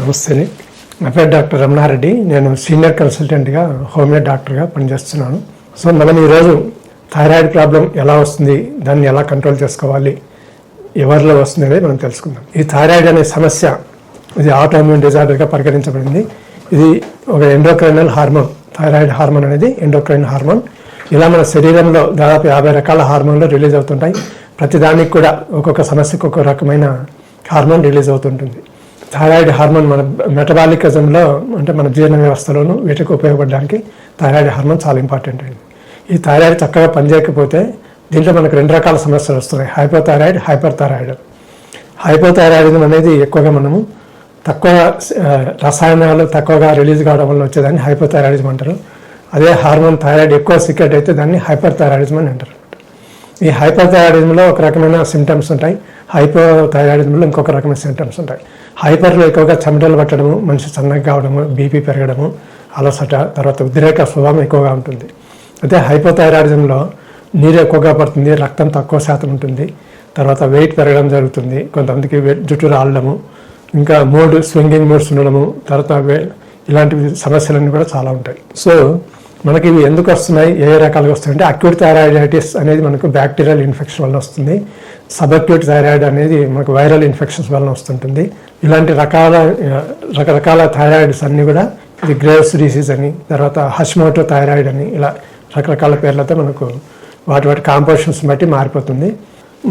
నమస్తే. నా పేరు డాక్టర్ రమణారెడ్డి. నేను సీనియర్ కన్సల్టెంట్గా హోమియో డాక్టర్గా పనిచేస్తున్నాను. సో మనం ఈరోజు థైరాయిడ్ ప్రాబ్లం ఎలా వస్తుంది దాన్ని ఎలా కంట్రోల్ చేసుకోవాలి ఎవరిలో వస్తుంది అనేది మనం తెలుసుకుందాం. ఈ థైరాయిడ్ అనే సమస్య ఇది ఆటోమ్యూన్ డిజార్డర్గా పరిగణించబడింది. ఇది ఒక ఎండోక్రైనల్ హార్మోన్ థైరాయిడ్ హార్మోన్ అనేది ఎండోక్రైన్ హార్మోన్ ఇలా మన శరీరంలో దాదాపు యాభై రకాల హార్మోన్లు రిలీజ్ అవుతుంటాయి. ప్రతిదానికి కూడా ఒక్కొక్క సమస్యకు ఒక్కొక్క రకమైన హార్మోన్ రిలీజ్ అవుతుంటుంది. థైరాయిడ్ హార్మోన్ మన మెటబాలికజంలో అంటే మన జీర్ణ వ్యవస్థలోను వీటికి ఉపయోగపడడానికి థైరాయిడ్ హార్మోన్ చాలా ఇంపార్టెంట్ అండి. ఈ థైరాయిడ్ చక్కగా పనిచేయకపోతే దీంట్లో మనకు రెండు రకాల సమస్యలు వస్తున్నాయి. హైపోథైరాయిడ్ హైపర్ థైరాయిడ్ హైపోథైరాయిడిజం అనేది ఎక్కువగా మనము తక్కువ రసాయనాలు తక్కువగా రిలీజ్ కావడం వల్ల వచ్చేదాన్ని హైపోథైరాయిడిజం అంటారు. అదే హార్మోన్ థైరాయిడ్ ఎక్కువ సీక్రెట్ అయితే దాన్ని హైపర్ థైరాయిడిజం అని అంటారు. ఈ హైపర్థైరాయిడిజంలో ఒక రకమైన సిమ్టమ్స్ ఉంటాయి. హైపోథైరాయిడిజంలో ఇంకొక రకమైన సిమ్టమ్స్ ఉంటాయి. హైపర్లో ఎక్కువగా చెమటలు పట్టడము మనిషి సన్నగా కావడము బీపీ పెరగడము అలసట తర్వాత ఉద్రేక స్వభావం ఎక్కువగా ఉంటుంది. అయితే హైపోథైరాయిడిజంలో నీరు ఎక్కువగా పడుతుంది రక్తం తక్కువ శాతం ఉంటుంది. తర్వాత వెయిట్ పెరగడం జరుగుతుంది. కొంతమందికి జుట్టు రాలడము ఇంకా మూడ్ స్వింగింగ్ మూడ్స్ ఉండడము తర్వాత వే- ఇలాంటి సమస్యలన్నీ కూడా చాలా ఉంటాయి. సో మనకి ఇవి ఎందుకు వస్తున్నాయి? ఏ రకాలుగా వస్తాయి అంటే అక్యూట్ థైరాయిడైటిస్ అనేది మనకు బ్యాక్టీరియల్ ఇన్ఫెక్షన్ వల్ల వస్తుంది. సబక్యూట్ థైరాయిడ్ అనేది మనకు వైరల్ ఇన్ఫెక్షన్స్ వలన వస్తుంటుంది. ఇలాంటి రకాల రకరకాల థైరాయిడ్స్ అన్నీ కూడా ఇది గ్రేవ్స్ డిసీజ్ అని తర్వాత హష్మోటో థైరాయిడ్ అని ఇలా రకరకాల పేర్లతో మనకు వాటి వాటి కాంపోజిషన్స్ బట్టి మారిపోతుంది.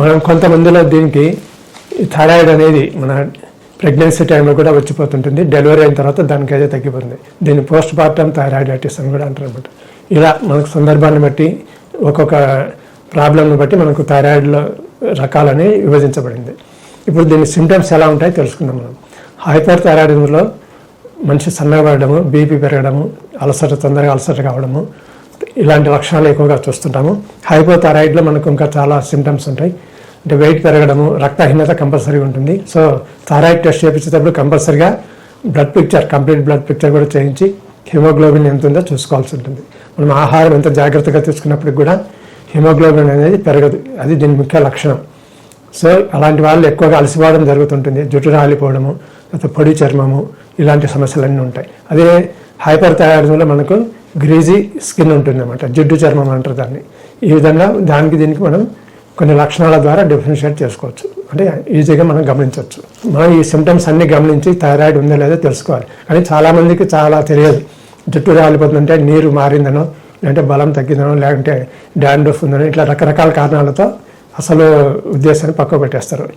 మనం కొంతమందిలో దీనికి థైరాయిడ్ అనేది మన ప్రెగ్నెన్సీ టైంలో కూడా వచ్చిపోతుంటుంది. డెలివరీ అయిన తర్వాత దానికి అయితే తగ్గిపోతుంది. దీన్ని పోస్ట్ పార్టమ్ థైరాయిడైటిస్ అని కూడా అంటారు అనమాట ఇలా మనకు సందర్భాన్ని బట్టి ఒక్కొక్క ప్రాబ్లంని బట్టి మనకు థైరాయిడ్లో రకాలని విభజించబడింది. ఇప్పుడు దీని సిమ్టమ్స్ ఎలా ఉంటాయో తెలుసుకుందాం మనం. హైపర్ థైరాయిడిజంలో మనిషి సన్నగా పడడము బీపీ పెరగడము అలసట తొందరగా అలసట కావడము ఇలాంటి లక్షణాలు ఎక్కువగా చూస్తుంటాము. హైపోథైరాయిడ్లో మనకు ఇంకా చాలా సిమ్టమ్స్ ఉంటాయి. అంటే వెయిట్ పెరగడము రక్తహీనత కంపల్సరీ ఉంటుంది. సో థైరాయిడ్ టెస్ట్ చేయించేటప్పుడు కంపల్సరీగా blood picture complete blood picture కూడా చేయించి హిమోగ్లోబిన్ ఎంత ఉందో చూసుకోవాల్సి ఉంటుంది. మనం ఆహారం ఎంత జాగ్రత్తగా తీసుకున్నప్పటికి కూడా హిమోగ్లోబిన్ అనేది పెరగదు. అది దీని ముఖ్య లక్షణం. సో అలాంటి వాళ్ళు ఎక్కువగా అలసిపోవడం జరుగుతుంటుంది. జుట్టు రాలిపోవడము లేకపోతే పొడి చర్మము ఇలాంటి సమస్యలన్నీ ఉంటాయి. అదే హైపర్ థైరాయిడ్లో మనకు గ్రీజీ స్కిన్ ఉంటుంది అన్నమాట జిడ్డు చర్మం అంటారు దాన్ని. ఈ విధంగా దానికి దీనికి మనం కొన్ని లక్షణాల ద్వారా డిఫరెన్షియేట్ చేసుకోవచ్చు. అంటే ఈజీగా మనం గమనించవచ్చు. మనం ఈ సిమ్టమ్స్ అన్ని గమనించి థైరాయిడ్ ఉందో లేదో తెలుసుకోవాలి. కానీ చాలామందికి చాలా తెలియదు. జుట్టు రాలిపోతుందంటే నీరు మారిందనో లేదంటే బలం తగ్గిందనో లేదంటే డాండ్రఫ్ ఉందనో ఇట్లా రకరకాల కారణాలతో అసలు ఉద్దేశాన్ని పక్క పెట్టేస్తారు.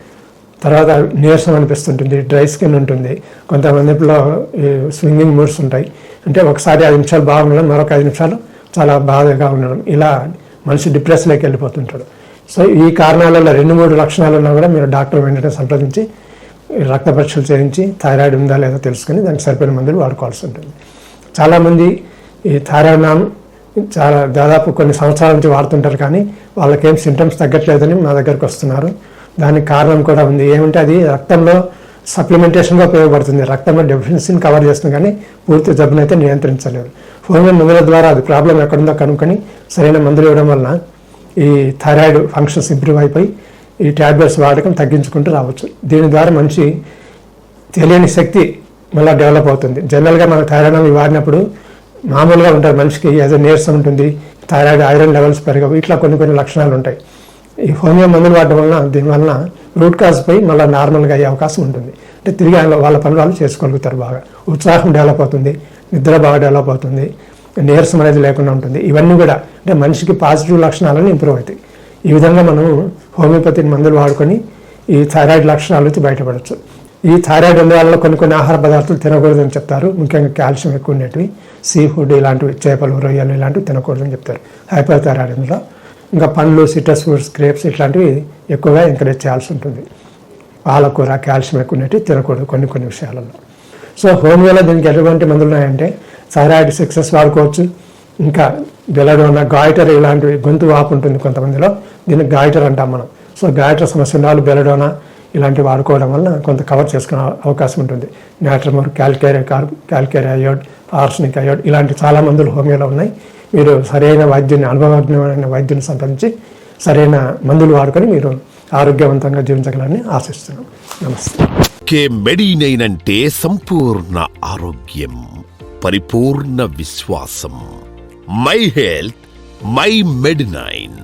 తర్వాత నీరసం అనిపిస్తుంటుంది డ్రై స్కిన్ ఉంటుంది. కొంతమందిలో స్వింగింగ్ మూడ్స్ ఉంటాయి. అంటే ఒకసారి ఐదు నిమిషాలు బాగుండడం మరొక ఐదు నిమిషాలు చాలా బాధగా ఉండడం. ఇలా మనిషి డిప్రెషన్లోకి వెళ్ళిపోతుంటాడు. సో ఈ కారణాలలో రెండు మూడు లక్షణాలు ఉన్నా కూడా మీరు డాక్టర్ వెంటనే సంప్రదించి రక్త పరీక్షలు చేయించి థైరాయిడ్ ఉందా లేదా తెలుసుకొని దానికి సరిపోయిన మందులు వాడుకోవాల్సి ఉంటుంది. చాలామంది ఈ థైరాయిడ్ నామ్ చాలా దాదాపు కొన్ని సంవత్సరాల నుంచి వాడుతుంటారు కానీ వాళ్ళకేం సిమ్టమ్స్ తగ్గట్లేదని మా దగ్గరకు వస్తున్నారు. దానికి కారణం కూడా ఉంది. ఏమంటే అది రక్తంలో సప్లిమెంటేషన్గా ఉపయోగపడుతుంది. రక్తంలో డెఫిషియన్సీని కవర్ చేస్తుంది కానీ పూర్తి జబ్బునైతే నియంత్రించలేదు హోమియో మందుల ద్వారా అది ప్రాబ్లం ఎక్కడుందో కనుక్కొని సరైన మందులు ఇవ్వడం వలన ఈ థైరాయిడ్ ఫంక్షన్స్ ఇంప్రూవ్ అయిపోయి ఈ ట్యాబ్లెట్స్ వాడకం తగ్గించుకుంటూ రావచ్చు. దీని ద్వారా మనిషి తెలియని శక్తి మళ్ళీ డెవలప్ అవుతుంది. జనరల్గా మనకు థైరాయిడ్ అవి వాడినప్పుడు మామూలుగా ఉంటారు మనిషికి ఏదో నీరసం ఉంటుంది థైరాయిడ్ ఐరన్ లెవెల్స్ పెరగవు ఇట్లా కొన్ని కొన్ని లక్షణాలు ఉంటాయి. ఈ హోమియో మందులు వాడడం వలన దీనివలన రూట్ కాజ్ పోయి మళ్ళీ నార్మల్గా అయ్యే అవకాశం ఉంటుంది. అంటే తిరిగి వాళ్ళ పనులు వాళ్ళు చేసుకోగలుగుతారు బాగా. ఉత్సాహం డెవలప్ అవుతుంది నిద్ర బాగా డెవలప్ అవుతుంది. నీరసం అనేది లేకుండా ఉంటుంది. ఇవన్నీ కూడా అంటే మనిషికి పాజిటివ్ లక్షణాలను ఇంప్రూవ్ అవుతాయి. ఈ విధంగా మనం హోమియోపతి మందులు వాడుకొని ఈ థైరాయిడ్ లక్షణాల నుంచి బయటపడవచ్చు ఈ థైరాయిడ్ ఉండేవాళ్ళలో కొన్ని కొన్ని ఆహార పదార్థాలు తినకూడదని చెప్తారు. ముఖ్యంగా కాల్షియం ఎక్కువ ఉండేటివి. సీ ఫుడ్ ఇలాంటివి చేపలు రొయ్యలు ఇలాంటివి తినకూడదని చెప్తారు. హైపర్ థైరాయిడ్లో ఇంకా పండ్లు సిట్రస్ ఫ్రూట్స్ గ్రేప్స్ ఇట్లాంటివి ఎక్కువగా ఎంకరేజ్ చేయాల్సి ఉంటుంది. పాలకూర కాల్షియం ఎక్కువ ఉండేవి తినకూడదు కొన్ని కొన్ని విషయాలలో. సో హోమియోలో దీనికి ఎటువంటి మందులు ఉన్నాయంటే థైరాయిడ్ సిక్సెస్ వాడుకోవచ్చు. ఇంకా బెలడోనా గాయిటర్ ఇలాంటివి గొంతు వాపు ఉంటుంది కొంతమందిలో. దీన్ని గాయిటర్ అంటాం మనం. సో గాయటర్ సమస్య ఉన్న వాళ్ళు బెలడోనా ఇలాంటివి వాడుకోవడం వల్ల కొంత కవర్ చేసుకునే అవకాశం ఉంటుంది. నాట్రమోర్ క్యాల్కేరియా కార్ క్యాల్కేరియా అయోడ్ ఆర్సనిక్ అయోడ్ ఇలాంటి చాలా మందులు హోమియోలో ఉన్నాయి. మీరు సరైన వైద్యుని అనుభవజ్ఞమైన వైద్యుని సంప్రదించి సరైన మందులు వాడుకొని మీరు ఆరోగ్యవంతంగా జీవించగలని ఆశిస్తున్నాం. నమస్తే. కే మెడినైన్ అంటే సంపూర్ణ ఆరోగ్యం. పరిపూర్ణ విశ్వాసం. My health my med nine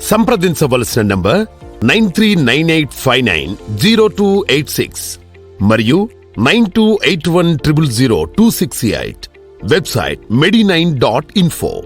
సంప్రదించవలసిన number nine three nine eight five nine zero two eight six మరియు nine two eight one triple zero two six eight. Website medi nine dot info